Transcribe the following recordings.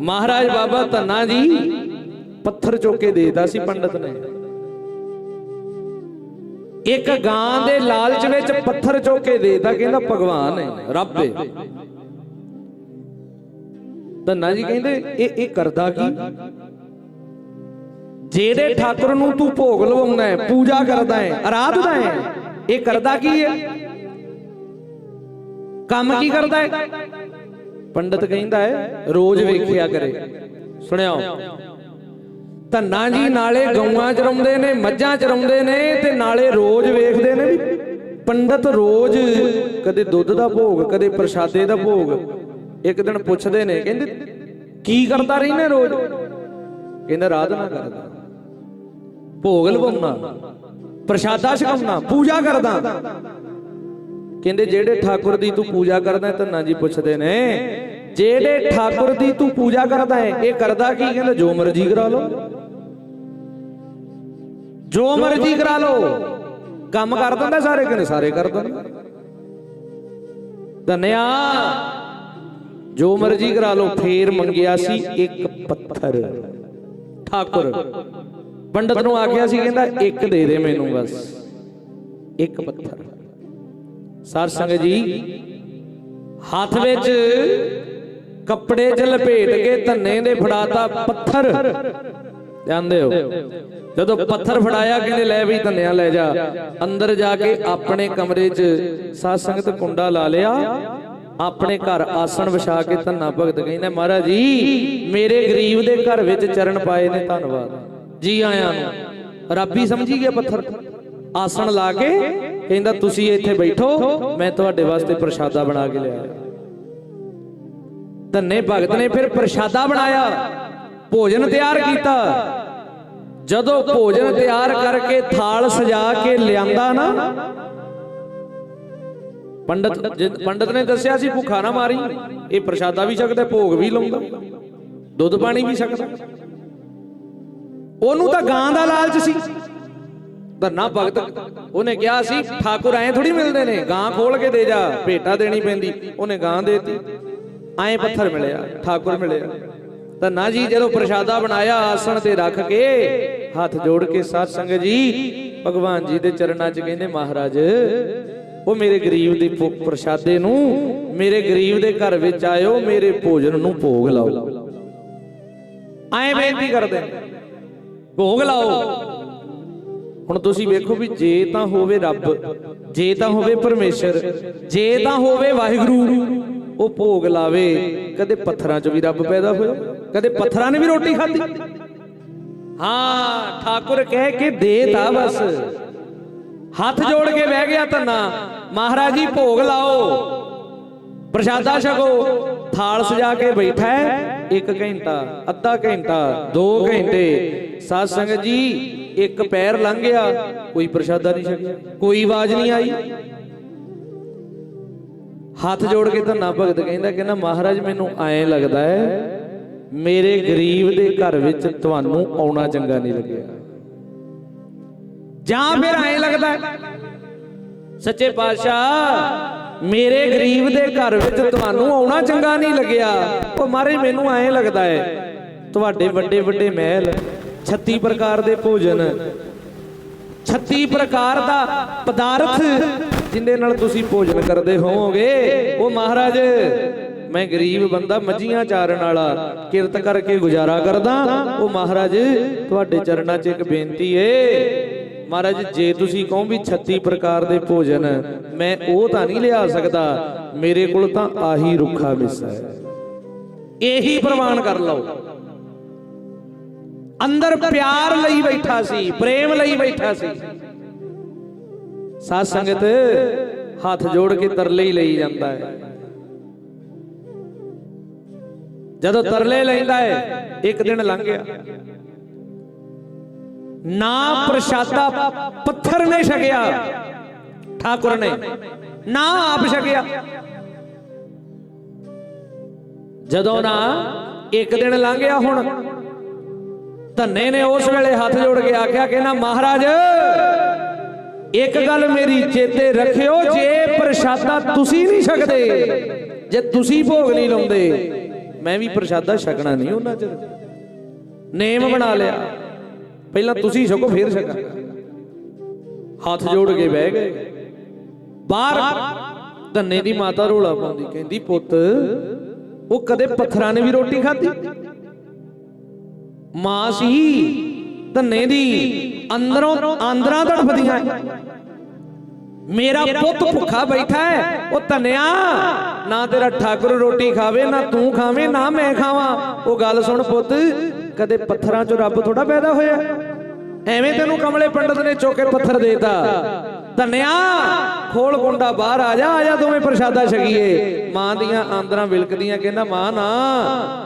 ਮਹਾਰਾਜ ਬਾਬਾ ਧੰਨਾ ਜੀ ਪੱਥਰ ਚੁੱਕ ਕੇ ਦੇਤਾ ਸੀ ਪੰਡਤ ਨੇ। ਇੱਕ ਗਾਂ ਦੇ ਲਾਲਚ ਵਿੱਚ ਪੱਥਰ ਚੁੱਕ ਕੇ ਦੇਤਾ, ਕਹਿੰਦਾ ਭਗਵਾਨ ਹੈ, ਰੱਬ ਹੈ। ਧੰਨਾ ਜੀ ਕਹਿੰਦੇ, ਇਹ ਇਹ ਕਰਦਾ ਕੀ? ਜਿਹੜੇ ਠਾਕੁਰ ਨੂੰ ਤੂੰ ਭੋਗ ਲਵਾਉਂਦਾ ਹੈ, ਪੂਜਾ ਕਰਦਾ ਹੈ ਆਰਾਧਦਾ ਹੈ, ਇਹ ਕਰਦਾ ਕੀ ਹੈ? ਕੰਮ ਕੀ ਕਰਦਾ ਹੈ? ਪੰਡਤ ਕਹਿੰਦਾ ਹੈ, ਰੋਜ਼ ਵੇਖਿਆ ਕਰੇ। ਸੁਣਿਓ ਧੰਨਾ ਜੀ ਨਾਲੇ ਗਊਆਂ ਚਰਾਉਂਦੇ ਨੇ, ਮੱਝਾਂ ਚਰਾਉਂਦੇ ਨੇ ਤੇ ਨਾਲੇ ਰੋਜ਼ ਵੇਖਦੇ ਨੇ ਵੀ ਪੰਡਤ ਰੋਜ਼ ਕਦੇ ਦੁੱਧ ਦਾ ਭੋਗ, ਕਦੇ ਪ੍ਰਸ਼ਾਦੇ ਦਾ ਭੋਗ। ਇੱਕ ਦਿਨ ਪੁੱਛਦੇ ਨੇ, ਕਹਿੰਦੇ, ਕੀ ਕਰਦਾ ਰਹਿੰਦਾ ਰੋਜ਼? ਕਹਿੰਦਾ ਆਰਾਧਨਾ ਕਰਦਾ। ਭੋਗ ਲਵਾਉਣਾ, ਪ੍ਰਸ਼ਾਦਾ ਛਕਾਉਣਾ, ਪੂਜਾ ਕਰਦਾ। ਕਹਿੰਦੇ ਜਿਹੜੇ ਠਾਕੁਰ ਦੀ ਤੂੰ ਪੂਜਾ ਕਰਦਾ ਧੰਨਾ ਜੀ ਪੁੱਛਦੇ ਨੇ। ਜਿਹੜੇ ਠਾਕੁਰ ਦੀ ਤੂੰ ਪੂਜਾ ਕਰਦਾ ਹੈ, ਇਹ ਕਰਦਾ ਕੀ? ਕਹਿੰਦਾ ਜੋ ਮਰਜ਼ੀ ਕਰਾ ਲਓ। ਜੋ ਮਰਜ਼ੀ ਕਰਾ ਲਓ। ਕੰਮ ਕਰ ਦਿੰਦਾ ਸਾਰੇ ਕਹਿੰਦੇ, ਸਾਰੇ ਕਰ ਦਿੰਦਾ। ਧੰਨਿਆ। ਜੋ ਮਰਜ਼ੀ ਕਰਾ ਲਓ, ਫੇਰ ਮੰਗਿਆ ਸੀ ਇੱਕ ਪੱਥਰ। ਠਾਕੁਰ। ਪੰਡਤ ਨੂੰ ਆਖਿਆ ਸੀ, ਕਹਿੰਦਾ ਇੱਕ ਦੇ ਦੇ ਮੈਨੂੰ ਬਸ। ਇੱਕ ਪੱਥਰ। ਸਰ ਸੰਗਤ ਜੀ, ਹੱਥ ਵਿੱਚ ਕੱਪੜੇ 'ਚ ਲਪੇਟ ਕੇ ਧੰਨੇ ਦੇ ਫੜਾਤਾ ਪੱਥਰ। ਜਾਂਦੇ ਹੋ। ਜਦੋਂ ਪੱਥਰ ਫੜਾਇਆ, ਕਹਿੰਦੇ ਲੈ ਵੀ ਧੰਨਿਆ ਲੈ ਜਾ। ਅੰਦਰ ਜਾ ਕੇ ਆਪਣੇ ਕਮਰੇ 'ਚ ਸਾਧ ਸੰਗਤ ਕੁੰਡਾ ਲਾ ਲਿਆ। ਆਪਣੇ ਘਰ ਆਸਣ ਵਿਛਾ ਕੇ ਧੰਨਾ ਭਗਤ ਕਹਿੰਦਾ, ਮਹਾਰਾਜ ਜੀ, ਮੇਰੇ ਗਰੀਬ ਦੇ ਘਰ ਵਿੱਚ ਚਰਨ ਪਾਏ ਨੇ, ਧੰਨਵਾਦ। ਜੀ ਆਇਆਂ ਨੂੰ। ਹੀ ਸਮਝੀ ਗਿਆ ਪੱਥਰ। ਆਸਣ ਲਾ ਕੇ ਕਹਿੰਦਾ, ਤੁਸੀਂ ਇੱਥੇ ਬੈਠੋ, ਮੈਂ ਤੁਹਾਡੇ ਵਾਸਤੇ ਪ੍ਰਸ਼ਾਦਾ ਬਣਾ ਕੇ ਲਿਆਇਆ ਧੰਨੇ ਭਗਤ ਨੇ ਫਿਰ ਪ੍ਰਸ਼ਾਦਾ ਬਣਾਇਆ, ਭੋਜਨ ਤਿਆਰ ਕੀਤਾ। ਜਦੋਂ ਭੋਜਨ ਤਿਆਰ ਕਰਕੇ ਥਾਲ ਸਜਾ ਕੇ ਲਿਆਂਦਾ ਨਾ, ਪੰਡਤ ਜਿ- ਪੰਡਤ ਨੇ ਦੱਸਿਆ ਸੀ, ਭੁੱਖਾ ਨਾ ਮਾਰੀ, ਇਹ ਪ੍ਰਸ਼ਾਦਾ ਵੀ ਛਕਦਾ ਭੋਗ ਵੀ ਲਾਉਂਦਾ, ਦੁੱਧ ਪਾਣੀ ਵੀ ਛਕਦਾ ਉਹਨੂੰ ਤਾਂ ਗਾਂ ਦਾ ਲਾਲਚ ਸੀ। ਧੰਨਾ ਭਗਤ, ਉਹਨੇ ਕਿਹਾ ਸੀ, ਠਾਕੁਰ ਐ ਥੋੜੀ ਮਿਲਦੇ ਨੇ, ਗਾਂ ਖੋਲ ਕੇ ਦੇ ਜਾ, ਭੇਟਾ ਦੇਣੀ ਪੈਂਦੀ। ਉਹਨੇ ਗਾਂ ਦੇਤੀ। ਐ ਪੱਥਰ ਮਿਲਿਆ, ਠਾਕੁਰ ਮਿਲਿਆ। ਧੰਨਾ ਜੀ, ਜਦੋਂ ਪ੍ਰਸ਼ਾਦਾ ਬਣਾਇਆ, ਆਸਣ ਤੇ ਰੱਖ ਕੇ ਹੱਥ ਜੋੜ ਕੇ, ਸਾਧ ਸੰਗਤ ਜੀ, ਭਗਵਾਨ ਜੀ ਦੇ ਚਰਨਾਂ 'ਚ ਕਹਿੰਦੇ, ਮਹਾਰਾਜ, ਉਹ ਮੇਰੇ ਗਰੀਬ ਦੇ ਪ੍ਰਸ਼ਾਦੇ ਨੂੰ, ਮੇਰੇ ਗਰੀਬ ਦੇ ਘਰ ਵਿੱਚ ਆਇਓ, ਮੇਰੇ ਭੋਜਨ ਨੂੰ ਭੋਗ ਲਾਓ। ਐਂ ਬੇਨਤੀ ਕਰਦੇ ਭੋਗ ਲਾਓ। ਹੁਣ ਤੁਸੀਂ ਵੇਖੋ ਵੀ ਜੇ ਤਾਂ ਹੋਵੇ ਰੱਬ ਜੇ ਤਾਂ ਹੋਵੇ ਪਰਮੇਸ਼ਰ ਜੇ ਤਾਂ ਹੋਵੇ ਵਾਹਿਗੁਰੂ ਉਹ ਭੋਗ ਲਾਵੇ। ਕਦੇ ਪੱਥਰਾਂ 'ਚ ਵੀ ਰੱਬ ਪੈਦਾ ਹੋਇਆ ਕਦੇ ਪੱਥਰਾਂ ਨੇ ਵੀ ਰੋਟੀ ਖਾਧੀ। ਹਾਂ ਠਾਕੁਰ ਕਹਿ ਕੇ ਦੇ ਤਾ ਬਸ। ਹੱਥ ਜੋੜ ਕੇ ਬਹਿ ਗਿਆ ਧੰਨਾ। ਮਹਾਰਾਜ ਜੀ ਭੋਗ ਲਾਓ। ਪ੍ਰਸ਼ਾਦਾ ਛਕੋ। ਥਾਲ ਸਜਾ ਕੇ ਬੈਠਾ ਹੈ। 1 ਘੰਟਾ ਅੱਧਾ ਘੰਟਾ 2 ਘੰਟੇ। ਸਾਧ ਸੰਗਤ ਜੀ ਇੱਕ ਪੈਰ ਲੰਘ ਗਿਆ, ਕੋਈ ਪ੍ਰਸ਼ਾਦਾ ਨਹੀਂ ਛਕਿਆ, ਕੋਈ ਆਵਾਜ਼ ਨਹੀਂ ਆਈ। ਹੱਥ ਜੋੜ ਕੇ ਧੰਨਾ ਭਗਤ ਕਹਿੰਦਾ ਕਹਿੰਦਾ, ਮਹਾਰਾਜ, ਮੈਨੂੰ ਐਂ ਲੱਗਦਾ ਹੈ, ਮੇਰੇ ਗਰੀਬ ਦੇ ਘਰ ਵਿੱਚ ਤੁਹਾਨੂੰ ਆਉਣਾ ਚੰਗਾ ਨਹੀਂ ਲੱਗਿਆ। ਜਾਂ ਫਿਰ ਐਂ ਲੱਗਦਾ ਸੱਚੇ ਪਾਤਸ਼ਾਹ, ਮੇਰੇ ਗਰੀਬ ਦੇ ਘਰ ਵਿੱਚ ਤੁਹਾਨੂੰ ਆਉਣਾ ਚੰਗਾ ਨਹੀਂ ਲੱਗਿਆ। ਉਹ ਮਾਰੇ, ਮੈਨੂੰ ਐਂ ਲੱਗਦਾ ਹੈ, ਤੁਹਾਡੇ ਵੱਡੇ ਵੱਡੇ ਮਹਿਲ 36 ਪ੍ਰਕਾਰ ਦੇ ਭੋਜਨ। 36 ਪ੍ਰਕਾਰ ਦਾ ਪਦਾਰਥ ਜਿੰਦੇ ਨਾਲ ਤੁਸੀਂ ਭੋਜਨ ਕਰਦੇ ਹੋਵੋਗੇ। ਉਹ ਮਹਾਰਾਜ, ਮੈਂ ਗਰੀਬ ਬੰਦਾ, ਮੱਝੀਆਂ ਚਾਰਨ ਵਾਲਾ, ਕਿਰਤ ਕਰਕੇ ਗੁਜ਼ਾਰਾ ਕਰਦਾ। ਉਹ ਮਹਾਰਾਜ, ਤੁਹਾਡੇ ਚਰਨਾਂ 'ਚ ਇੱਕ ਬੇਨਤੀ ਏ। ਮਹਾਰਾਜ, ਜੇ ਤੁਸੀਂ ਕਹੋ ਵੀ 36 ਪ੍ਰਕਾਰ ਦੇ ਭੋਜਨ, ਮੈਂ ਉਹ ਤਾਂ ਨਹੀਂ ਲਿਆ ਸਕਦਾ। ਮੇਰੇ ਕੋਲ ਤਾਂ ਆਹੀ ਰੁੱਖਾ ਮਿੱਸਾ ਹੈ। ਇਹੀ ਪ੍ਰਵਾਨ ਕਰ ਲਓ। ਅੰਦਰ ਪਿਆਰ ਲਈ ਬੈਠਾ ਸੀ, ਪ੍ਰੇਮ ਲਈ ਬੈਠਾ ਸੀ। ਸਾਧ ਸੰਗਤ ਹੱਥ ਜੋੜ ਕੇ ਤਰਲੇ ਹੀ ਲਈ ਜਾਂਦਾ ਹੈ। ਜਦੋਂ ਤਰਲੇ ਲੈਂਦਾ ਹੈ, ਇੱਕ ਦਿਨ ਲੰਘ ਗਿਆ। ਨਾ ਪ੍ਰਸ਼ਾਦਾ ਪੱਥਰ ਨੇ ਛਕਿਆ, ਠਾਕੁਰ ਨੇ। ਨਾ ਆਪ ਛਕਿਆ। ਜਦੋਂ ਨਾ ਇੱਕ ਦਿਨ ਲੰਘ ਗਿਆ ਹੁਣ ਧੰਨੇ ਨੇ ਉਸ ਵੇਲੇ ਹੱਥ ਜੋੜ ਕੇ ਆਖਿਆ ਕਹਿੰਦਾ ਮਹਾਰਾਜ, ਇੱਕ ਗੱਲ ਮੇਰੀ ਚੇਤੇ ਰੱਖਿਓ, ਜੇ ਪ੍ਰਸ਼ਾਦਾ ਤੁਸੀਂ ਨਹੀਂ ਛਕਦੇ, ਜੇ ਤੁਸੀਂ ਭੋਗ ਨਹੀਂ ਲਾਉਂਦੇ, ਮੈਂ ਵੀ ਪ੍ਰਸ਼ਾਦਾ ਛਕਣਾ ਨਹੀਂ ਉਹਨਾਂ ਚਿਰ। ਨੇਮ ਬਣਾ ਲਿਆ। ਪਹਿਲਾਂ ਤੁਸੀਂ ਛਕੋ, ਫਿਰ ਛਕਾਂ। ਹੱਥ ਜੋੜ ਕੇ ਬਹਿ ਗਏ। ਬਾਹਰ ਧੰਨੇ ਦੀ ਮਾਤਾ ਰੋਲਾ ਪਾਉਂਦੀ, ਕਹਿੰਦੀ, ਪੁੱਤ, ਉਹ ਕਦੇ ਪੱਥਰਾਂ ਨੇ ਵੀ ਰੋਟੀ ਖਾਧੀ? ਮਾਂ ਸੀ ਧੰਨੇ ਦੀ ਅੰਦਰੋਂ ਆਂਦਰਾਂ ਤੜਫਦੀਆਂ ਮੇਰਾ ਪੁੱਤ ਭੁੱਖਾ ਬੈਠਾ ਹੈ। ਉਹ ਧੰਨਿਆ ਨਾ ਤੇਰਾ ਠਾਕੁਰ ਰੋਟੀ ਖਾਵੇ ਨਾ ਤੂੰ ਖਾਵੇਂ ਨਾ ਮੈਂ ਖਾਵਾਂ। ਉਹ ਗੱਲ ਸੁਣ ਪੁੱਤ ਕਦੇ ਪੱਥਰਾਂ 'ਚੋਂ ਰੱਬ ਥੋੜਾ ਪੈਦਾ ਹੋਇਆ? ਐਵੇਂ ਤੈਨੂੰ ਕਮਲੇ ਪੰਡਤ ਨੇ ਚੋਕੇ ਪੱਥਰ ਦੇਤਾ। ਧੰਨਿਆ। ਖੋਲ ਗੁੰਡਾ ਬਾਹਰ ਆ ਜਾ ਆ ਜਾ ਦੋਵੇਂ ਪ੍ਰਸ਼ਾਦਾ ਛਕੀਏ। ਮਾਂ ਦੀਆਂ ਆਂਦਰਾਂ ਵਿਲਕਦੀਆਂ, ਕਹਿੰਦਾ, ਮਾਂ ਨਾ,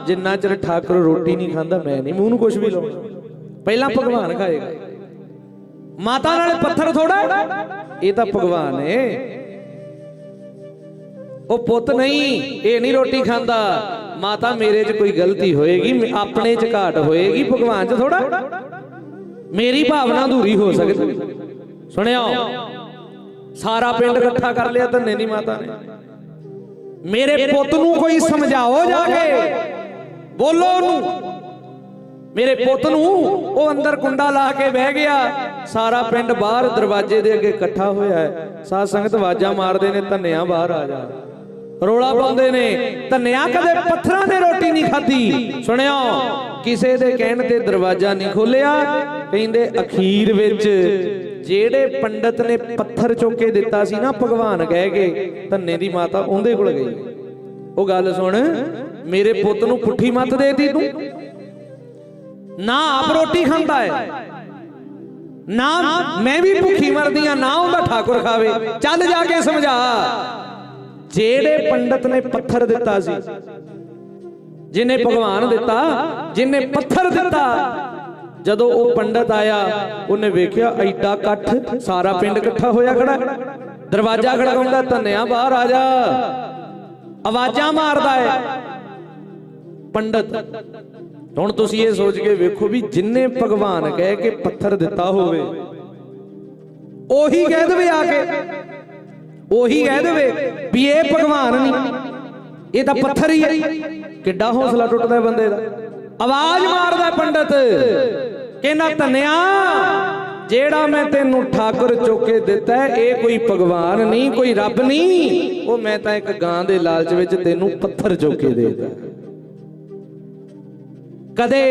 ਜਿੰਨਾ ਚਿਰ ਠਾਕੁਰ ਰੋਟੀ ਨਹੀਂ ਖਾਂਦਾ, ਮੈਂ ਨਹੀਂ, ਮੂੰਹ ਨੂੰ ਕੁਝ ਵੀ ਲਾਉਣਾ ਪਹਿਲਾਂ ਭਗਵਾਨ ਖਾਏਗਾ। ਮਾਤਾ ਨਾਲ ਪੱਥਰ ਥੋੜਾ ਇਹ ਤਾਂ ਭਗਵਾਨ ਏ। ਉਹ ਪੁੱਤ ਨਹੀਂ, ਇਹ ਨਹੀਂ ਰੋਟੀ ਖਾਂਦਾ। ਮਾਤਾ ਮੇਰੇ 'ਚ ਕੋਈ ਗਲਤੀ ਹੋਏਗੀ ਆਪਣੇ 'ਚ ਘਾਟ ਹੋਏਗੀ, ਭਗਵਾਨ 'ਚ ਥੋੜਾ ਮੇਰੀ ਭਾਵਨਾ ਅਧੂਰੀ ਹੋ ਸਕਦੀ। ਸੁਣਿਓ ਸਾਰਾ ਪਿੰਡ ਇਕੱਠਾ ਕਰ ਲਿਆ ਧੰਨੇ ਦੀ ਮਾਤਾ ਨੇ। ਮੇਰੇ ਪੁੱਤ ਨੂੰ ਕੋਈ ਸਮਝਾਓ ਜਾ ਕੇ। ਬੋਲੋ ਉਹਨੂੰ। ਮੇਰੇ ਪੁੱਤ ਨੂੰ ਉਹ ਅੰਦਰ ਕੁੰਡਾ ਲਾ ਕੇ ਬਹਿ ਗਿਆ। ਸਾਰਾ ਪਿੰਡ ਬਾਹਰ ਦਰਵਾਜ਼ੇ ਦੇ ਅੱਗੇ ਇਕੱਠਾ ਹੋਇਆ ਹੈ। ਸਾਧ ਸੰਗਤ ਆਵਾਜ਼ਾਂ ਮਾਰਦੇ ਨੇ ਧੰਨਿਆ ਬਾਹਰ ਆ ਜਾ। ਰੋਲਾ ਪਾਉਂਦੇ ਨੇ। ਧੰਨਿਆ ਕਦੇ ਪੱਥਰਾਂ ਦੇ ਰੋਟੀ ਨਹੀਂ ਖਾਧੀ। ਸੁਣਿਓ ਕਿਸੇ ਦੇ ਕਹਿਣ ਤੇ ਦਰਵਾਜ਼ਾ ਨਹੀਂ ਖੋਲਿਆ ਕਹਿੰਦੇ ਅਖੀਰ ਵਿੱਚ ਜਿਹੜੇ ਪੰਡਤ ਨੇ ਪੱਥਰ ਚੁੱਕ ਕੇ ਦਿੱਤਾ ਸੀ ਨਾ ਭਗਵਾਨ ਕਹਿ ਕੇ, ਧੰਨੇ ਦੀ ਮਾਤਾ ਉਹਦੇ ਕੋਲ ਗਈ। ਉਹ ਗੱਲ ਸੁਣ, ਮੇਰੇ ਪੁੱਤ ਨੂੰ ਪੁੱਠੀ ਮੱਤ ਦੇਤੀ ਤੂੰ। ਨਾ ਆਪ ਰੋਟੀ ਖਾਂਦਾ ਹੈ। ਨਾ ਮੈਂ ਵੀ ਭੁੱਖੀ ਮਰਦੀ ਆ ਨਾ ਉਹਦਾ ਠਾਕੁਰ ਖਾਵੇ। ਚੱਲ ਜਾ ਕੇ ਸਮਝਾ। ਜਿਹੜੇ ਪੰਡਤ ਨੇ ਪੱਥਰ ਦਿੱਤਾ ਸੀ, ਜਿਨੇ ਭਗਵਾਨ ਦਿੱਤਾ, ਜਿਨੇ ਪੱਥਰ ਦਿੱਤਾ ਜਦੋਂ ਉਹ ਪੰਡਤ ਆਇਆ, ਉਹਨੇ ਵੇਖਿਆ ਐਡਾ ਇਕੱਠ ਸਾਰਾ ਪਿੰਡ ਇਕੱਠਾ ਹੋਇਆ ਖੜਾ। ਦਰਵਾਜ਼ਾ ਖੜਕਾਉਂਦਾ, ਧੰਨਿਆ ਬਾਹਰ ਆ ਜਾ ਆਵਾਜ਼ਾਂ ਮਾਰਦਾ ਹੈ। ਪੰਡਤ, ਹੁਣ ਤੁਸੀਂ ਇਹ ਸੋਚ ਕੇ ਵੇਖੋ ਵੀ ਜਿੰਨੇ ਭਗਵਾਨ ਕਹਿ ਕੇ ਪੱਥਰ ਦਿੱਤਾ ਹੋਵੇ, ਉਹੀ ਕਹਿ ਦੇਵੇ ਆ ਕੇ। ਉਹੀ ਕਹਿ ਦੇਵੇ ਵੀ ਇਹ ਭਗਵਾਨ ਨਹੀਂ। ਇਹ ਤਾਂ ਪੱਥਰ ਹੀ ਹੈ। ਕਿੱਡਾ ਹੌਸਲਾ ਟੁੱਟਦਾ ਬੰਦੇ ਦਾ। ਆਵਾਜ਼ ਮਾਰਦਾ ਪੰਡਤ। ਕਹਿੰਦਾ, ਧੰਨਿਆ, ਜਿਹੜਾ ਮੈਂ ਤੈਨੂੰ ਠਾਕੁਰ ਚੁੱਕੇ ਦਿੱਤਾ ਇਹ ਕੋਈ ਭਗਵਾਨ ਨਹੀਂ, ਕੋਈ ਰੱਬ ਨਹੀਂ। ਉਹ ਮੈਂ ਤਾਂ ਇੱਕ ਗਾਂ ਦੇ ਲਾਲਚ ਵਿੱਚ ਤੈਨੂੰ ਪੱਥਰ ਚੋਕੇ ਦੇ ਕਦੇ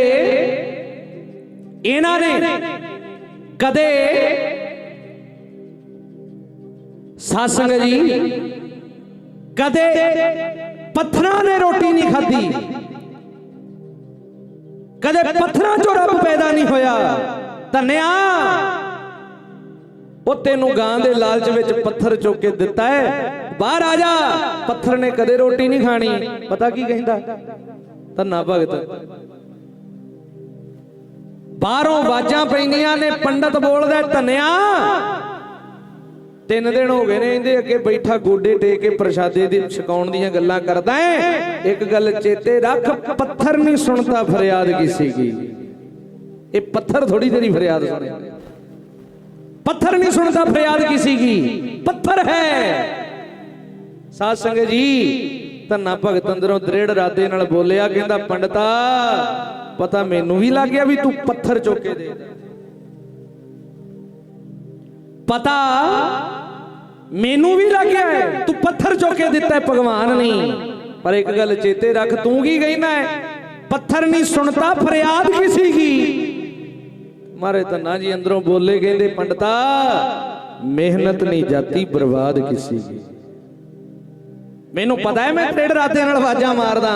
ਇਹਨਾਂ ਨੇ, ਕਦੇ ਸਾਸੰਗ ਜੀ, ਕਦੇ ਪੱਥਰਾਂ ਨੇ ਰੋਟੀ ਨਹੀਂ ਖਾਧੀ। ਕਦੇ ਪੱਥਰਾਂ ਚੋਂ ਰੱਬ ਪੈਦਾ ਨਹੀਂ ਹੋਇਆ। ਧੰਨਿਆ। ਉਹ ਤੈਨੂੰ ਗਾਂ ਦੇ ਲਾਲਚ ਵਿੱਚ ਪੱਥਰ ਚੁੱਕ ਕੇ ਦਿੱਤਾ ਹੈ। ਬਾਹਰ ਆ ਜਾ। ਪੱਥਰ ਨੇ ਕਦੇ ਰੋਟੀ ਨਹੀਂ ਖਾਣੀ। ਪਤਾ ਕੀ ਕਹਿੰਦਾ? ਧੰਨਾ ਭਗਤ। ਬਾਹਰੋਂ ਆਵਾਜ਼ਾਂ ਪੈਂਦੀਆਂ ਨੇ ਪੰਡਤ ਬੋਲਦਾ ਧੰਨਿਆ। ਤਿੰਨ ਦਿਨ ਹੋ ਗਏ ਨੇ ਇਹਦੇ ਅੱਗੇ ਬੈਠਾ ਗੋਡੇ ਟੇਕ ਕੇ ਪ੍ਰਸ਼ਾਦੇ ਦੀ ਛਕਾਉਣ ਦੀਆਂ ਗੱਲਾਂ ਕਰਦਾ ਹੈ ਇੱਕ ਗੱਲ ਚੇਤੇ ਰੱਖ, ਪੱਥਰ ਨਹੀਂ ਸੁਣਦਾ ਫਰਿਆਦ ਕਿਸੇ ਕੀ ਇਹ ਪੱਥਰ ਥੋੜੀ ਤੇਰੀ ਫਰਿਆਦ ਸੁਣੇ। ਪੱਥਰ ਨਹੀਂ ਸੁਣਦਾ ਫਰਿਆਦ ਕਿਸੇ ਕੀ ਪੱਥਰ ਹੈ। ਸਾਧ ਸੰਗਤ ਜੀ, ਧੰਨਾ ਭਗਤ ਅੰਦਰੋਂ ਦ੍ਰਿੜ ਰਾਦੇ ਨਾਲ ਬੋਲਿਆ, ਕਹਿੰਦਾ, ਪੰਡਤਾ, ਪਤਾ ਮੈਨੂੰ ਵੀ ਲੱਗ ਗਿਆ ਵੀ ਤੂੰ ਪੱਥਰ ਚੁੱਕ ਕੇ ਦੇ। ਪਤਾ ਮੈਨੂੰ ਵੀ ਲੱਗਿਆ ਹੈ, ਤੂੰ ਪੱਥਰ ਚੁੱਕ ਦਿੱਤਾ ਹੈ, ਭਗਵਾਨ ਨੇ। ਪਰ ਇੱਕ ਗੱਲ ਚੇਤੇ ਰੱਖ ਤੂੰ ਕੀ ਕਹਿਣਾ ਹੈ? ਪੱਥਰ ਨਹੀਂ ਸੁਣਦਾ ਫਰਿਆਦ ਕਿਸੇ ਕੀ ਮਾਰੇ ਧੰਨਾ ਜੀ ਅੰਦਰੋਂ ਬੋਲੇ ਕਹਿੰਦੇ ਪੰਡਤਾ ਮਿਹਨਤ ਨਹੀਂ ਜਾਤੀ ਬਰਬਾਦ ਕਿਸੇ ਦੀ। ਮੈਨੂੰ ਪਤਾ ਹੈ ਮੈਂ ਤੇੜ ਰਾਤੇ ਨਾਲ ਆਵਾਜ਼ਾਂ ਮਾਰਦਾ।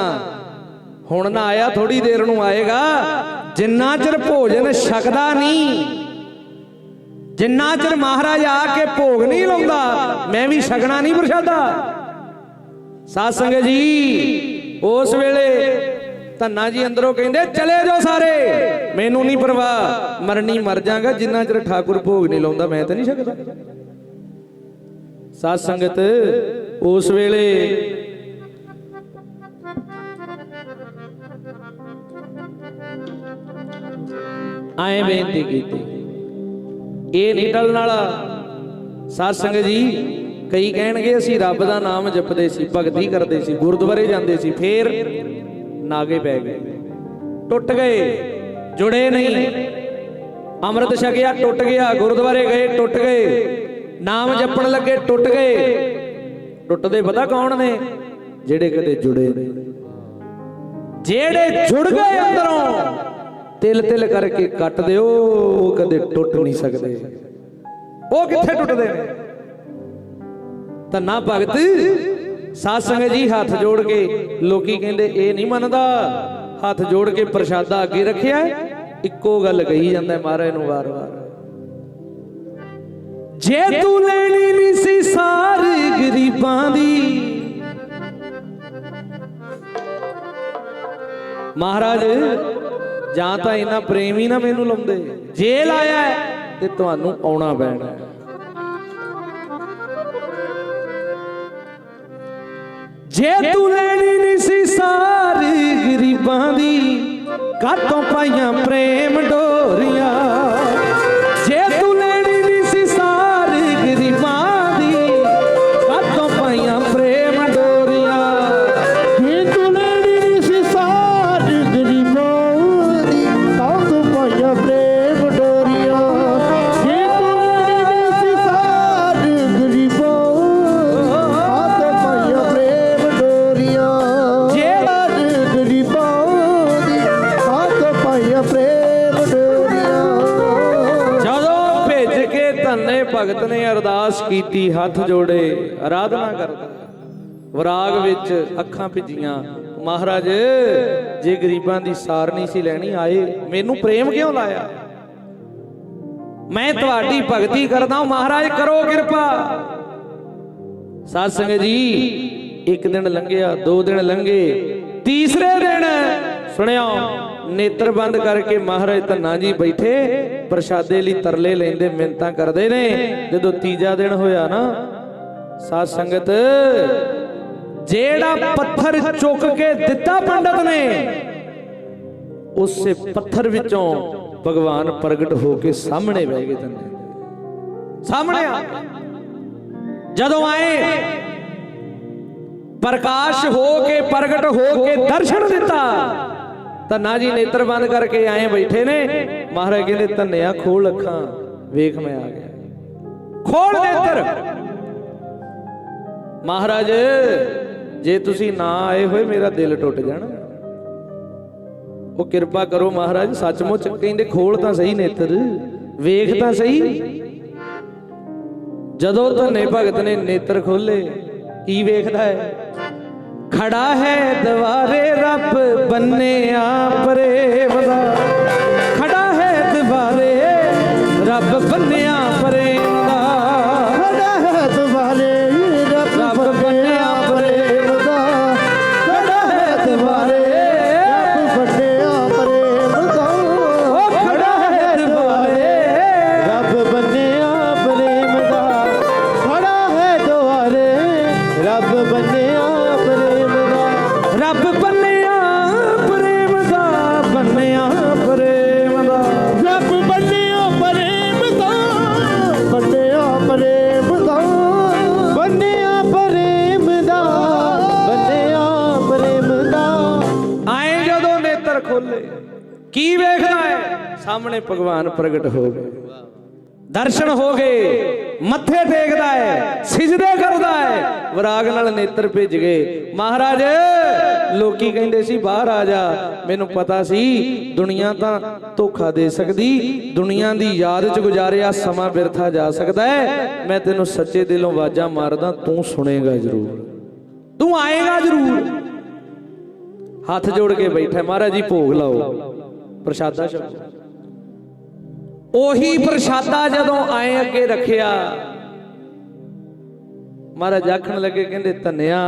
ਹੁਣ ਨਾ ਆਇਆ ਥੋੜੀ ਦੇਰ ਨੂੰ ਆਏਗਾ। ਜਿੰਨਾ ਚਿਰ ਭੋਜਨ ਛਕਦਾ ਨਹੀਂ ਜਿੰਨਾ ਚਿਰ ਮਹਾਰਾਜ ਆ ਕੇ ਭੋਗ ਨਹੀਂ ਲਾਉਂਦਾ, ਮੈਂ ਵੀ ਛਕਣਾ ਨਹੀਂ ਪ੍ਰਸ਼ਾਦਾ। ਸਾਧ ਸੰਗਤ ਜੀ, ਉਸ ਵੇਲੇ ਧੰਨਾ ਜੀ ਅੰਦਰੋਂ ਕਹਿੰਦੇ, ਚਲੇ ਜਾਓ ਸਾਰੇ, ਮੈਨੂੰ ਨਹੀਂ ਪਰਵਾਹ, ਮਰਨੀ ਮਰ ਜਾਗਾ, ਜਿੰਨਾ ਚਿਰ ਠਾਕੁਰ ਭੋਗ ਨਹੀਂ ਲਾਉਂਦਾ, ਮੈਂ ਤਾਂ ਨਹੀਂ ਛਕਦਾ। ਸਾਧ ਸੰਗਤ, ਉਸ ਵੇਲੇ ਆਏ ਬੇਨਤੀ ਕੀਤੀ। ਇਹ ਨਹੀਂ ਟਲਣ ਵਾਲਾ। ਸਾਧ ਸੰਗਤ ਜੀ, ਕਈ ਕਹਿਣਗੇ ਅਸੀਂ ਰੱਬ ਦਾ ਨਾਮ ਜਪਦੇ ਸੀ, ਭਗਤੀ ਕਰਦੇ ਸੀ, ਗੁਰਦੁਆਰੇ ਜਾਂਦੇ ਸੀ, ਫੇਰ ਨਾਗੇ ਪੈ ਗਏ। ਟੁੱਟ ਗਏ, ਜੁੜੇ ਨਹੀਂ। ਅੰਮ੍ਰਿਤ ਛਕਿਆ ਟੁੱਟ ਗਿਆ, ਗੁਰਦੁਆਰੇ ਗਏ, ਟੁੱਟ ਗਏ। ਨਾਮ ਜਪਣ ਲੱਗੇ, ਟੁੱਟ ਗਏ। ਟੁੱਟਦੇ ਪਤਾ ਕੌਣ ਨੇ? ਜਿਹੜੇ ਕਦੇ ਜੁੜੇ ਨੇ। ਜਿਹੜੇ ਜੁੜ ਗਏ ਅੰਦਰੋਂ ਤਿਲ ਤਿਲ ਕਰਕੇ ਕੱਟ ਦਿਓ ਉਹ ਕਦੇ ਟੁੱਟ ਨਹੀਂ ਸਕਦੇ। ਉਹ ਕਿੱਥੇ ਟੁੱਟਦੇ ਨੇ? ਧੰਨਾ ਭਗਤ, ਸਾਧ ਸੰਗਤ ਜੀ ਹੱਥ ਜੋੜ ਕੇ ਲੋਕੀ ਕਹਿੰਦੇ, ਇਹ ਨਹੀਂ ਮੰਨਦਾ। ਹੱਥ ਜੋੜ ਕੇ ਪ੍ਰਸ਼ਾਦਾ ਅੱਗੇ ਰੱਖਿਆ ਇੱਕੋ ਗੱਲ ਕਹੀ ਜਾਂਦਾ ਮਹਾਰਾਜ ਨੂੰ ਵਾਰ-ਵਾਰ। ਜੇ ਤੂੰ ਲੈਣੀ ਨਹੀਂ ਸੀ ਸਾਰ ਗਰੀਬਾਂ ਦੀ, ਮਹਾਰਾਜ ਜਾਂ ਤਾਂ ਇਹਨਾਂ ਪ੍ਰੇਮ ਹੀ ਨਾ ਮੈਨੂੰ ਲਾਉਂਦੇ ਜੇ ਲਾਇਆ ਤੇ ਤੁਹਾਨੂੰ ਆਉਣਾ ਪੈਣਾ। ਜੇ ਤੂੰ ਲੈਣੀ ਨਹੀਂ ਸੀ ਸਾਰੀ ਗਰੀਬਾਂ ਦੀ ਕਾਤੋਂ ਪਾਈਆਂ ਪ੍ਰੇਮ ਡੋਰੀਆਂ ਕੀਤੀ ਹੱਥ ਜੋੜੇ ਆਰਾਧਨਾ ਕਰਦਾ। ਵਿਰਾਗ ਵਿੱਚ ਅੱਖਾਂ ਭਿੱਜੀਆਂ। ਮਹਾਰਾਜ, ਜੇ ਗਰੀਬਾਂ ਦੀ ਸਾਰ ਨਹੀਂ ਸੀ ਲੈਣੀ, ਆਏ, ਮੈਨੂੰ ਪ੍ਰੇਮ ਕਿਉਂ ਲਾਇਆ? ਮੈਂ ਤੁਹਾਡੀ ਭਗਤੀ ਕਰਦਾ ਮਹਾਰਾਜ, ਕਰੋ ਕਿਰਪਾ। ਸਾਧ ਸੰਗਤ ਜੀ, ਇੱਕ ਦਿਨ ਲੰਘਿਆ, ਦੋ ਦਿਨ ਲੰਘੇ, ਤੀਸਰੇ ਦਿਨ ਸੁਣਿਓ ਨੇਤਰ ਬੰਦ ਕਰਕੇ ਮਹਾਰਾਜ ਧੰਨਾ ਜੀ ਬੈਠੇ, ਪ੍ਰਸ਼ਾਦੇ ਲਈ ਤਰਲੇ ਲੈਂਦੇ ਮਿੰਤਾਂ ਕਰਦੇ ਨੇ। ਜਦੋਂ ਤੀਜਾ ਦਿਨ ਹੋਇਆ ਨਾ, ਸਾਧ ਸੰਗਤ, ਜਿਹੜਾ ਪੱਥਰ ਚੁੱਕ ਕੇ ਦਿੱਤਾ ਪੰਡਤ ਨੇ, ਉਸੇ ਪੱਥਰ ਵਿੱਚੋਂ ਭਗਵਾਨ ਪ੍ਰਗਟ ਹੋ ਕੇ ਸਾਹਮਣੇ ਬਹਿ ਗਏ ਤੰਨੇ ਸਾਹਮਣੇ ਆ। ਜਦੋਂ ਆਏ, ਪ੍ਰਕਾਸ਼ ਹੋ ਕੇ, ਪ੍ਰਗਟ ਹੋ ਕੇ ਦਰਸ਼ਨ ਦਿੱਤਾ। ਧੰਨਾ ਜੀ, ਨੇਤਰ ਬੰਦ ਕਰਕੇ ਆਏ ਬੈਠੇ ਨੇ। ਮਹਾਰਾਜ ਕਹਿੰਦੇ, ਧੰਨਿਆ ਖੋਲ ਅੱਖਾਂ, ਵੇਖ ਮੈਂ ਆ ਗਿਆ। ਖੋਲ ਨੇਤਰ। ਮਹਾਰਾਜ, ਜੇ ਤੁਸੀਂ ਨਾ ਆਏ ਹੋਏ, ਮੇਰਾ ਦਿਲ ਟੁੱਟ ਜਾਣਾ। ਉਹ ਕਿਰਪਾ ਕਰੋ ਮਹਾਰਾਜ, ਸੱਚਮੁੱਚ ਕਹਿੰਦੇ, ਖੋਲ ਤਾਂ ਸਹੀ ਨੇਤਰ, ਵੇਖ ਤਾਂ ਸਹੀ। ਜਦੋਂ ਧੰਨੇ ਭਗਤ ਨੇ ਨੇਤਰ ਖੋਲੇ, ਕੀ ਵੇਖਦਾ ਹੈ? ਖੜਾ ਹੈ ਦਵਾਰੇ ਰੱਬ ਬੰਨਿਆ ਪ੍ਰੇਮ ਕੀ ਵੇਖਦਾ ਹੈ? ਸਾਹਮਣੇ ਭਗਵਾਨ ਪ੍ਰਗਟ ਹੋ ਗਏ। ਦਰਸ਼ਨ ਹੋ ਗਏ ਮੱਥੇ ਟੇਕਦਾ ਹੈ ਸਿਜਦੇ ਕਰਦਾ ਹੈ। ਵਿਰਾਗ ਨਾਲ ਨੇਤਰ ਭਿੱਜ ਗਏ। ਮਹਾਰਾਜ ਲੋਕੀ ਕਹਿੰਦੇ ਸੀ ਬਾਹਰ ਆ ਜਾ। ਮੈਨੂੰ ਪਤਾ ਸੀ ਦੁਨੀਆ ਤਾਂ ਧੋਖਾ ਦੇ ਸਕਦੀ। ਦੁਨੀਆ ਦੀ ਯਾਦ 'ਚ ਗੁਜ਼ਾਰਿਆ ਸਮਾਂ ਬਿਰਥਾ ਜਾ ਸਕਦਾ ਹੈ। ਮੈਂ ਤੈਨੂੰ ਸੱਚੇ ਦਿਲੋਂ ਆਵਾਜ਼ਾਂ ਮਾਰਦਾ ਤੂੰ ਸੁਣੇਗਾ ਜ਼ਰੂਰ। ਤੂੰ ਆਏਗਾ ਜ਼ਰੂਰ। ਹੱਥ ਜੋੜ ਕੇ ਬੈਠਾ ਮਹਾਰਾਜ ਜੀ ਭੋਗ ਲਾਓ। ਪ੍ਰਸ਼ਾਦਾ ਛਕੋ। ਉਹੀ ਪ੍ਰਸ਼ਾਦਾ ਜਦੋਂ ਆਏ ਅੱਗੇ ਰੱਖਿਆ। ਮਹਾਰਾਜ ਆਖਣ ਲੱਗੇ, ਕਹਿੰਦੇ, ਧੰਨਿਆ,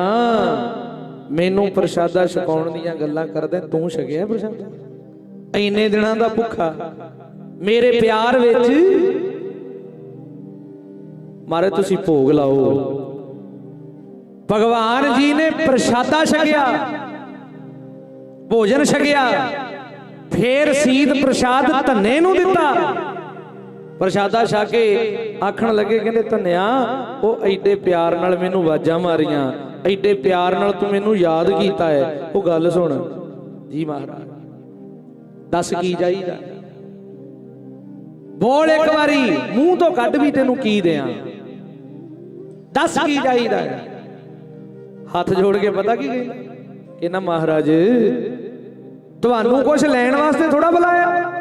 ਮੈਨੂੰ ਪ੍ਰਸ਼ਾਦਾ ਛਕਾਉਣ ਦੀਆਂ ਗੱਲਾਂ ਕਰਦਾ, ਤੂੰ ਛਕਿਆ ਪ੍ਰਸ਼ਾਦਾ? ਇੰਨੇ ਦਿਨਾਂ ਦਾ ਭੁੱਖਾ। ਮੇਰੇ ਪਿਆਰ ਵਿੱਚ ਮਾਰੇ ਤੁਸੀਂ ਭੋਗ ਲਾਓ। ਭਗਵਾਨ ਜੀ ਨੇ ਪ੍ਰਸ਼ਾਦਾ ਛਕਿਆ। ਭੋਜਨ ਛਕਿਆ। ਫੇਰ ਸੀਤ ਪ੍ਰਸ਼ਾਦ ਧੰਨੇ ਨੂੰ ਦਿੱਤਾ। ਪ੍ਰਸ਼ਾਦਾ ਛਕ ਕੇ ਆਖਣ ਲੱਗੇ ਕਹਿੰਦੇ ਧੰਨਿਆ ਉਹ ਐਡੇ ਪਿਆਰ ਨਾਲ ਮੈਨੂੰ ਆਵਾਜ਼ਾਂ ਮਾਰੀਆਂ। ਐਡੇ ਪਿਆਰ ਨਾਲ ਤੂੰ ਮੈਨੂੰ ਯਾਦ ਕੀਤਾ ਹੈ। ਉਹ ਗੱਲ ਸੁਣ। ਜੀ ਮਹਾਰਾਜ ਦੱਸ ਕੀ ਚਾਹੀਦਾ? ਬੋਲ ਇੱਕ ਵਾਰੀ ਮੂੰਹ ਤੋਂ ਕੱਢ ਵੀ ਤੈਨੂੰ ਕੀ ਦਿਆਂ? ਦੱਸ ਕੀ ਹੈ? ਹੱਥ ਜੋੜ ਕੇ ਪਤਾ ਕੀ ਕਹਿੰਦਾ ਮਹਾਰਾਜ ਤੁਹਾਨੂੰ ਕੁਝ ਲੈਣ ਵਾਸਤੇ ਥੋੜਾ ਬੁਲਾਇਆ।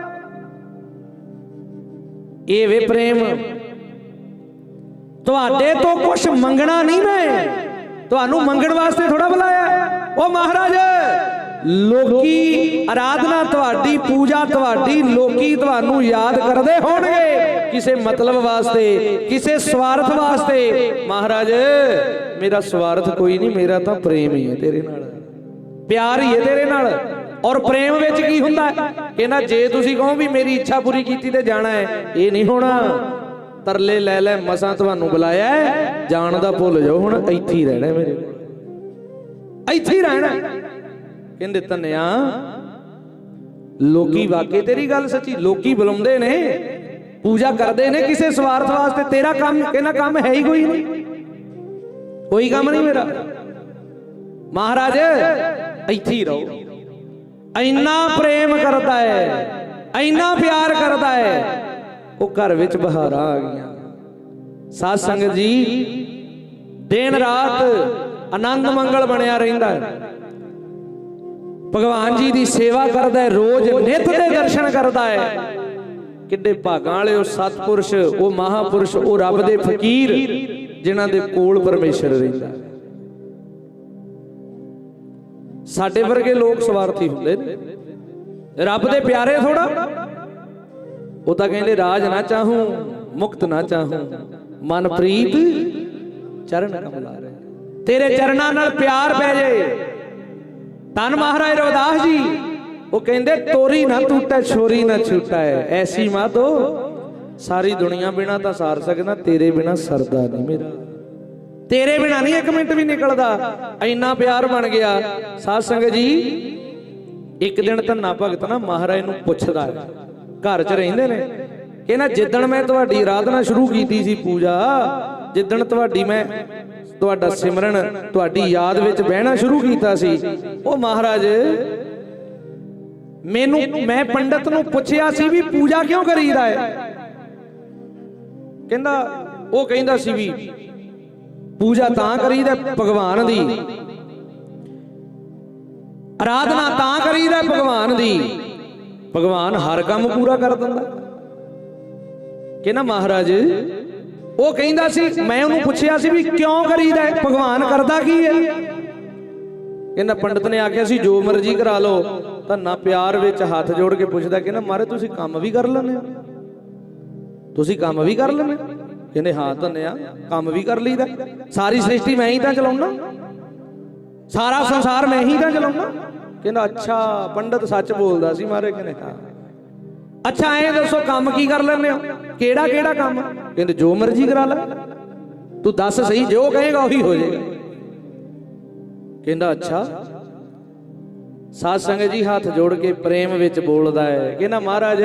ਇਹ ਵੇ ਪ੍ਰੇਮ। ਤੁਹਾਡੇ ਤੋਂ ਕੁਝ ਮੰਗਣਾ ਨਹੀਂ ਮੈਂ। ਤੁਹਾਨੂੰ ਮੰਗਣ ਵਾਸਤੇ ਥੋੜਾ ਬੁਲਾਇਆ। ਉਹ ਮਹਾਰਾਜ ਲੋਕੀ ਆਰਾਧਨਾ ਤੁਹਾਡੀ ਪੂਜਾ ਤੁਹਾਡੀ ਲੋਕੀ ਤੁਹਾਨੂੰ ਯਾਦ ਕਰਦੇ ਹੋਣਗੇ। ਕਿਸੇ ਮਤਲਬ ਵਾਸਤੇ ਕਿਸੇ ਸਵਾਰਥ ਵਾਸਤੇ। ਮਹਾਰਾਜ ਮੇਰਾ ਸਵਾਰਥ ਕੋਈ ਨਹੀਂ ਮੇਰਾ ਤਾਂ ਪ੍ਰੇਮ ਹੀ ਹੈ ਤੇਰੇ ਨਾਲ। ਪਿਆਰ ਹੀ ਹੈ ਤੇਰੇ ਨਾਲ। ਔਰ ਪ੍ਰੇਮ ਵਿੱਚ ਕੀ ਹੁੰਦਾ? ਕਹਿੰਦਾ, ਜੇ ਤੁਸੀਂ ਕਹੋ ਵੀ ਮੇਰੀ ਇੱਛਾ ਪੂਰੀ ਕੀਤੀ ਤੇ ਜਾਣਾ ਹੈ, ਇਹ ਨਹੀਂ ਹੋਣਾ। ਤਰਲੇ ਲੈ ਲੈ, ਮਸਾਂ ਤੁਹਾਨੂੰ ਬੁਲਾਇਆ ਜਾਣ ਦਾ ਭੁੱਲ ਜਾਓ, ਹੁਣ ਇੱਥੇ ਹੀ ਰਹਿਣਾ ਮੇਰੇ ਇੱਥੇ ਹੀ ਰਹਿਣਾ ਕਹਿੰਦੇ ਤਨਿਆ ਲੋਕੀ ਵਾਕਈ ਤੇਰੀ ਗੱਲ ਸੱਚੀ, ਲੋਕੀ ਬੁਲਾਉਂਦੇ ਨੇ, ਪੂਜਾ ਕਰਦੇ ਨੇ ਕਿਸੇ ਸਵਾਰਥ ਵਾਸਤੇ, ਤੇਰਾ ਕੰਮ, ਕਹਿੰਦਾ, ਕੰਮ ਹੈ ਹੀ ਕੋਈ ਨਹੀਂ। ਕੋਈ ਕੰਮ ਨਹੀਂ ਮੇਰਾ। ਮਹਾਰਾਜ, ਇੱਥੇ ਹੀ ਰਹੋ। ਇੰਨਾ ਪ੍ਰੇਮ ਕਰਦਾ ਹੈ ਇੰਨਾ ਪਿਆਰ ਕਰਦਾ ਹੈ ਉਹ ਘਰ ਵਿੱਚ ਬਹਾਰਾਂ ਆ ਗਈਆਂ। ਸਾਧ ਸੰਗਤ ਜੀ ਦਿਨ ਰਾਤ ਆਨੰਦ ਮੰਗਲ ਬਣਿਆ ਰਹਿੰਦਾ ਹੈ। ਭਗਵਾਨ ਜੀ ਦੀ ਸੇਵਾ ਕਰਦਾ ਹੈ ਰੋਜ਼ ਨਿਤ ਦੇ ਦਰਸ਼ਨ ਕਰਦਾ ਹੈ। ਕਿੱਡੇ ਭਾਗਾਂ ਵਾਲੇ ਉਹ ਸਤਪੁਰਸ਼ ਉਹ ਮਹਾਪੁਰਸ਼ ਉਹ ਰੱਬ ਦੇ ਫਕੀਰ ਜਿਨ੍ਹਾਂ ਦੇ ਕੋਲ ਪਰਮੇਸ਼ਰ ਰਹਿੰਦਾ ਹੈ। ਸਾਡੇ ਵਰਗੇ ਲੋਕ ਸਵਾਰਥੀ ਹੁੰਦੇ ਨੇ। ਰੱਬ ਦੇ ਪਿਆਰੇ ਥੋੜਾ। ਉਹ ਤਾਂ ਕਹਿੰਦੇ, ਰਾਜ ਨਾ ਚਾਹੂੰ, ਮੁਕਤ ਨਾ ਚਾਹੂੰ। ਮਨ ਪ੍ਰੀਤ ਚਰਨ ਕਮਲਾ ਰਹੇ ਤੇਰੇ ਚਰਨਾਂ ਨਾਲ ਪਿਆਰ ਪੈ ਜੇ। ਤਨ ਮਹਾਰਾਜ ਰਵਿਦਾਸ ਜੀ, ਉਹ ਕਹਿੰਦੇ, ਤੋਰੀ ਨਾ ਟੂਟੈ, ਛੋਰੀ ਨਾ ਛੂਟਾ ਹੈ ਐਸੀ ਮਾਤੋ ਸਾਰੀ ਦੁਨੀਆ ਬਿਨਾ ਤਾਂ ਸਾਰ ਸਕਦਾ, ਤੇਰੇ ਬਿਨਾ ਸਰਦਾ ਨਹੀਂ ਮੇਰਾ। ਤੇਰੇ ਬਿਨਾ ਨਹੀਂ ਇੱਕ ਮਿੰਟ ਵੀ ਨਿਕਲਦਾ। ਇੰਨਾ ਪਿਆਰ ਬਣ ਗਿਆ। ਸਾਧ ਸੰਗਤ ਜੀ, ਇੱਕ ਦਿਨ ਧੰਨਾ ਭਗਤ ਨਾ ਮਹਾਰਾਜ ਨੂੰ ਪੁੱਛਦਾ ਘਰ 'ਚ ਰਹਿੰਦੇ ਨੇ। ਕਹਿੰਦਾ, ਜਿੱਦਣ ਮੈਂ ਤੁਹਾਡੀ ਆਰਾਧਨਾ ਸ਼ੁਰੂ ਕੀਤੀ ਸੀ ਪੂਜਾ, ਜਿੱਦਣ ਤੁਹਾਡੀ ਮੈਂ ਤੁਹਾਡਾ ਸਿਮਰਨ, ਤੁਹਾਡੀ ਯਾਦ ਵਿੱਚ ਬਹਿਣਾ ਸ਼ੁਰੂ ਕੀਤਾ ਸੀ, ਉਹ ਮਹਾਰਾਜ ਮੈਨੂੰ, ਮੈਂ ਪੰਡਤ ਨੂੰ ਪੁੱਛਿਆ ਸੀ ਵੀ ਪੂਜਾ ਕਿਉਂ ਕਰੀਦਾ ਹੈ? ਕਹਿੰਦਾ, ਉਹ ਕਹਿੰਦਾ ਸੀ ਵੀ ਪੂਜਾ ਤਾਂ ਕਰੀਦਾ ਭਗਵਾਨ ਦੀ। ਆਰਾਧਨਾ ਤਾਂ ਕਰੀਦਾ ਭਗਵਾਨ ਦੀ। ਭਗਵਾਨ ਹਰ ਕੰਮ ਪੂਰਾ ਕਰ ਦਿੰਦਾ। ਕਹਿੰਦਾ ਮਹਾਰਾਜ, ਉਹ ਕਹਿੰਦਾ ਸੀ, ਮੈਂ ਉਹਨੂੰ ਪੁੱਛਿਆ ਸੀ ਵੀ ਕਿਉਂ ਕਰੀਦਾ ਭਗਵਾਨ ਕਰਦਾ ਕੀ ਹੈ? ਕਹਿੰਦਾ ਪੰਡਤ ਨੇ ਆਖਿਆ ਸੀ, ਜੋ ਮਰਜ਼ੀ ਕਰਾ ਲਓ ਤਾਂ ਨਾ ਪਿਆਰ ਵਿੱਚ ਹੱਥ ਜੋੜ ਕੇ ਪੁੱਛਦਾ, ਕਹਿੰਦਾ, ਮਾਰੇ ਤੁਸੀਂ ਕੰਮ ਵੀ ਕਰ ਲੈਂਦੇ ਹੋ? ਤੁਸੀਂ ਕੰਮ ਵੀ ਕਰ ਲੈਂਦੇ ਕਹਿੰਦੇ ਹਾਂ ਧੰਨਿਆ, ਕੰਮ ਵੀ ਕਰ ਲਈਦਾ। ਸਾਰੀ ਸ੍ਰਿਸ਼ਟੀ ਮੈਂ ਹੀ ਤਾਂ ਚਲਾਉਣਾ ਸਾਰਾ ਸੰਸਾਰ ਮੈਂ ਹੀ ਤਾਂ ਚਲਾਉਣਾ ਕਹਿੰਦਾ, ਅੱਛਾ, ਪੰਡਤ ਸੱਚ ਬੋਲਦਾ ਸੀ ਮਾਰੇ ਕਹਿੰਦੇ, ਹਾਂ। ਅੱਛਾ, ਐਂ ਦੱਸੋ, ਕੰਮ ਕੀ ਕਰ ਲੈਂਦੇ ਹੋ? ਕਿਹੜਾ ਕਿਹੜਾ ਕੰਮ? ਕਹਿੰਦੇ, ਜੋ ਮਰਜ਼ੀ ਕਰਾ ਲੈ। ਤੂੰ ਦੱਸ ਸਹੀ, ਜੋ ਕਹੇਗਾ ਉਹੀ ਹੋ ਜਾਏਗਾ। ਕਹਿੰਦਾ, ਅੱਛਾ। ਸਾਧ ਸੰਗਤ ਜੀ ਹੱਥ ਜੋੜ ਕੇ ਪ੍ਰੇਮ ਵਿੱਚ ਬੋਲਦਾ ਹੈ। ਕਹਿੰਦਾ, ਮਹਾਰਾਜ,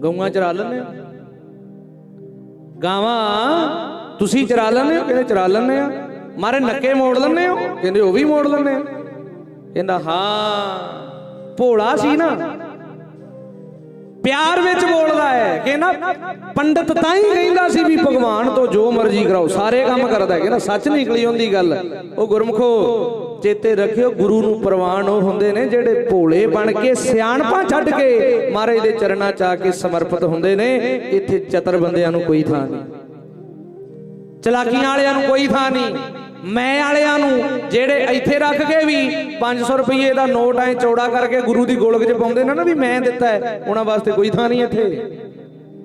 ਗਊਆਂ ਚਰਾ ਲੈਂਦੇ ਹੋ? ਗਾਵਾਂ ਤੁਸੀਂ ਚਰਾ ਲੈਂਦੇ ਹੋ? ਕਹਿੰਦੇ ਚਰਾ ਲੈਂਦੇ ਆ? ਮਾਰੇ ਨੱਕੇ ਮੋੜ ਲੈਂਦੇ ਹੋ? ਕਹਿੰਦੇ ਉਹ ਵੀ ਮੋੜ ਲੈਂਦੇ ਆ। ਕਹਿੰਦਾ ਹਾਂ। ਭੋਲਾ ਸੀ ਨਾ। ਪਿਆਰ ਵਿੱਚ ਬੋਲਦਾ ਹੈ। ਕਹਿੰਦਾ ਪੰਡਤ ਤਾਂ ਹੀ ਕਹਿੰਦਾ ਸੀ ਵੀ ਭਗਵਾਨ ਤੋਂ ਜੋ ਮਰਜ਼ੀ ਕਰਾਓ। ਸਾਰੇ ਕੰਮ ਕਰਦਾ ਹੈ। ਕਹਿੰਦਾ ਸੱਚ ਨਿਕਲੀ ਹੁੰਦੀ ਗੱਲ। ਉਹ ਗੁਰਮਖੋ ਚੇਤੇ ਰੱਖਿਓ, ਗੁਰੂ ਨੂੰ ਪ੍ਰਵਾਨ ਉਹ ਹੁੰਦੇ ਨੇ ਜਿਹੜੇ ਭੋਲੇ ਬਣ ਕੇ ਸਿਆਣਪਾਂ ਛੱਡ ਕੇ ਮਹਾਰਾਜ ਦੇ ਚਰਨਾਂ 'ਚ ਆ ਕੇ ਸਮਰਪਿਤ ਹੁੰਦੇ ਨੇ। ਇੱਥੇ ਚਤਰ ਬੰਦਿਆਂ ਨੂੰ ਕੋਈ ਥਾਂ ਨਹੀਂ। ਚਲਾਕੀਆਂ ਵਾਲਿਆਂ ਨੂੰ ਕੋਈ ਥਾਂ ਨਹੀਂ। ਮੈਂ ਵਾਲਿਆਂ ਨੂੰ ਜਿਹੜੇ ਇੱਥੇ ਰੱਖ ਕੇ ਵੀ 500 ਰੁਪਏ ਦਾ ਨੋਟ ਐ ਚੌੜਾ ਕਰਕੇ ਗੁਰੂ ਦੀ ਗੋਲਕ 'ਚ ਪਾਉਂਦੇ ਨੇ ਨਾ ਵੀ ਮੈਂ ਦਿੱਤਾ ਹੈ, ਉਹਨਾਂ ਵਾਸਤੇ ਕੋਈ ਥਾਂ ਨਹੀਂ ਇੱਥੇ।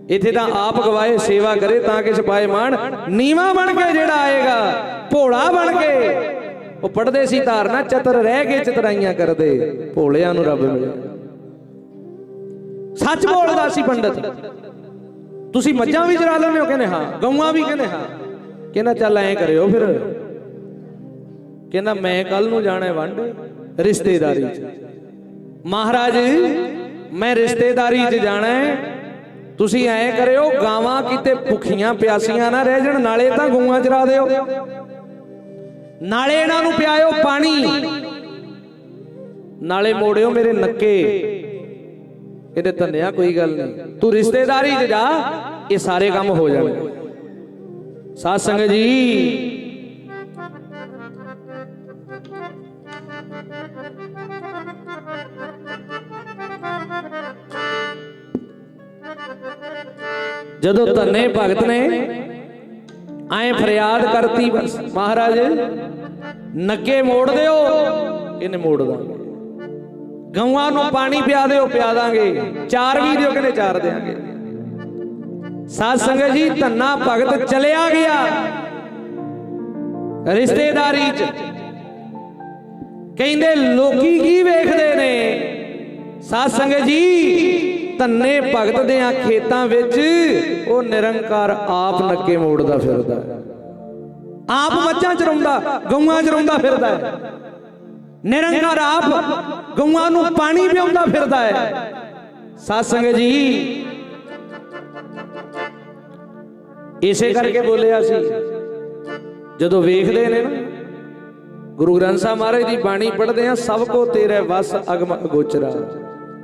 ਇੱਥੇ ਤਾਂ ਆਪ ਗਵਾਏ, ਸੇਵਾ ਕਰੇ ਤਾਂ ਕਿ ਸਿਪਾਏ ਮਾਣ। ਨੀਵਾ ਬਣ ਕੇ ਜਿਹੜਾ ਆਏਗਾ, ਭੋਲਾ ਬਣ ਕੇ ਉਹ ਪੜਦੇ ਸੀ ਧਾਰਨਾ, ਚਤਰ ਰਹਿ ਕੇ ਚਤਰਾਈਆਂ ਕਰਦੇ। ਭੋਲਿਆਂ ਨੂੰ ਰੱਬ ਮਿਲਿਆ। ਸੱਚ ਬੋਲਦਾ ਸੀ ਪੰਡਤ। ਤੁਸੀਂ ਮੱਝਾਂ ਵੀ ਚਰਾ ਲੈਂਦੇ ਹੋ? ਕਹਿੰਦੇ ਹਾਂ। ਗਊਆਂ ਵੀ? ਕਹਿੰਦੇ ਹਾਂ। ਕਹਿੰਦਾ, ਚੱਲ ਐਂ ਕਰਿਓ ਫਿਰ। ਕਹਿੰਦਾ, ਮੈਂ ਕੱਲ ਨੂੰ ਜਾਣਾ ਵੰਡ ਰਿਸ਼ਤੇਦਾਰੀ 'ਚ। ਮਹਾਰਾਜ, ਮੈਂ ਰਿਸ਼ਤੇਦਾਰੀ 'ਚ ਜਾਣਾ ਹੈ। ਤੁਸੀਂ ਐਂ ਕਰਿਓ, ਗਾਵਾਂ ਕਿਤੇ ਭੁੱਖੀਆਂ ਪਿਆਸੀਆਂ ਨਾ ਰਹਿ ਜਾਣ, ਨਾਲੇ ਤਾਂ ਗਊਆਂ ਚਰਾ ਦਿਓ। ਨਾਲੇ ਇਹਨਾਂ ਨੂੰ ਪਿਆਇਓ ਪਾਣੀ। ਨਾਲੇ ਮੋੜਿਓ ਮੇਰੇ ਨੱਕੇ। ਇਹਦੇ ਧੰਨਿਆ ਕੋਈ ਗੱਲ ਨਹੀਂ। ਤੂੰ ਰਿਸ਼ਤੇਦਾਰੀ 'ਚ ਜਾ, ਇਹ ਸਾਰੇ ਕੰਮ ਹੋ ਜਾਣਗੇ ਸਾਧ ਸੰਗਤ ਜੀ। ਜਦੋਂ ਧੰਨੇ ਭਗਤ ਨੇ ਐ ਫਰਿਆਦ ਕਰਤੀ ਬਸ ਮਹਾਰਾਜ ਨੱਕੇ ਮੋੜ ਦਿਓ, ਇਹਨੇ ਮੋੜ ਦਾਂਗੇ। ਗਊਆਂ ਨੂੰ ਪਾਣੀ ਪਿਆ ਦਿਓ, ਪਿਆ ਦਾਂਗੇ। ਚਾਰ ਵੀ ਦਿਓ, ਕਹਿੰਦੇ ਚਾਰ ਦੇਾਂਗੇ ਸਾਧ ਸੰਗਤ ਜੀ, ਧੰਨਾ ਭਗਤ ਚਲਿਆ ਗਿਆ। ਰਿਸ਼ਤੇਦਾਰੀ ਚ। ਕਹਿੰਦੇ, ਲੋਕੀ ਕੀ ਵੇਖਦੇ ਨੇ? ਸਾਧ ਸੰਗਤ ਜੀ ਧੰਨੇ ਭਗਤ ਦੇ ਆ ਖੇਤਾਂ ਵਿੱਚ, ਉਹ ਨਿਰੰਕਾਰ ਆਪ ਨੱਕੇ ਮੋੜਦਾ ਫਿਰਦਾ ਆਪ ਮੱਝਾਂ ਚਰਾਉਂਦਾ ਗਊਆਂ ਚਰਾਉਂਦਾ ਫਿਰਦਾ ਹੈ। ਨਿਰੰਕਾਰ ਆਪ ਗਊਆਂ ਨੂੰ ਪਾਣੀ ਪਿਆਉਂਦਾ ਫਿਰਦਾ ਹੈ। ਸਾਧ ਜੀ, ਇਸੇ ਕਰਕੇ ਬੋਲਿਆ ਸੀ, ਜਦੋਂ ਵੇਖਦੇ ਨੇ ਨਾ, ਗੁਰੂ ਗ੍ਰੰਥ ਸਾਹਿਬ ਮਹਾਰਾਜ ਦੀ ਬਾਣੀ ਪੜ੍ਹਦੇ ਆ, ਸਭ ਕੋ ਤੇਰੇ ਵਸ ਅਗਮ ਅਗੋਚਰਾ।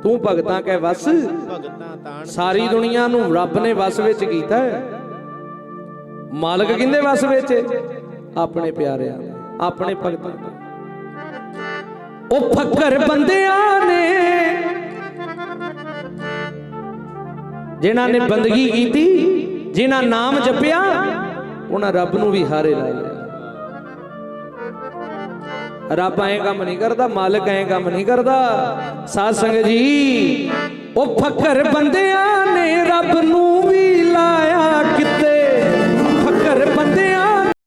ਤੂੰ ਭਗਤਾਂ ਕੈ ਵਸ। ਭਗਤਾਂ ਸਾਰੀ ਦੁਨੀਆ ਨੂੰ ਰੱਬ ਨੇ ਵਸ ਵਿੱਚ ਕੀਤਾ ਹੈ। ਮਾਲਕ ਕਿੰਦੇ ਵਸ ਵਿੱਚ? ਆਪਣੇ ਪਿਆਰਿਆਂ ਆਪਣੇ ਭਗਤਾਂ ਉਹ ਫੱਕਰ ਬੰਦਿਆਂ ਨੇ, ਜਿਨ੍ਹਾਂ ਨੇ ਬੰਦਗੀ ਕੀਤੀ, ਜਿਨ੍ਹਾਂ ਨਾਮ ਜਪਿਆ, ਉਹਨਾਂ ਰੱਬ ਨੂੰ ਵੀ ਹਾਰੇ ਲਾ ਲਿਆ ਰੱਬ ਐਂ ਕੰਮ ਨਹੀਂ ਕਰਦਾ, ਮਾਲਕ ਐਂ ਕੰਮ ਨਹੀਂ ਕਰਦਾ। ਸਾਧ ਸੰਗਤ ਜੀ, ਉਹ ਫਕਰ ਬੰਦਿਆਂ ਨੇ ਰੱਬ ਨੂੰ ਵੀ ਲਾਇਆ।